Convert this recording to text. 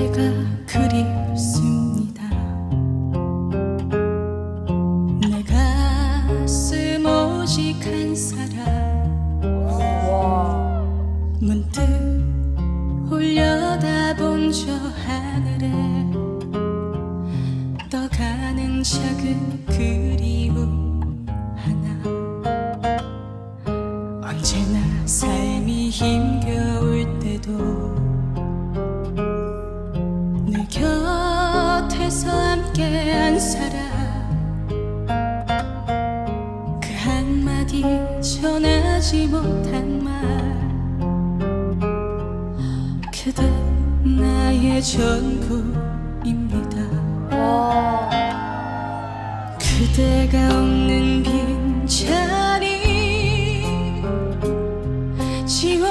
그대가 그립습니다. 내 가슴 오직 한 사람. 문득 올려다본 저 하늘에 떠가는 작은 그리움 하나. 언제나 삶이 힘겨울 때도 내 곁에서 함께한 사람 그 한마디 전하지 못한 말. 그대 나의 전부입니다. 그대가 없는 빈자리. 그때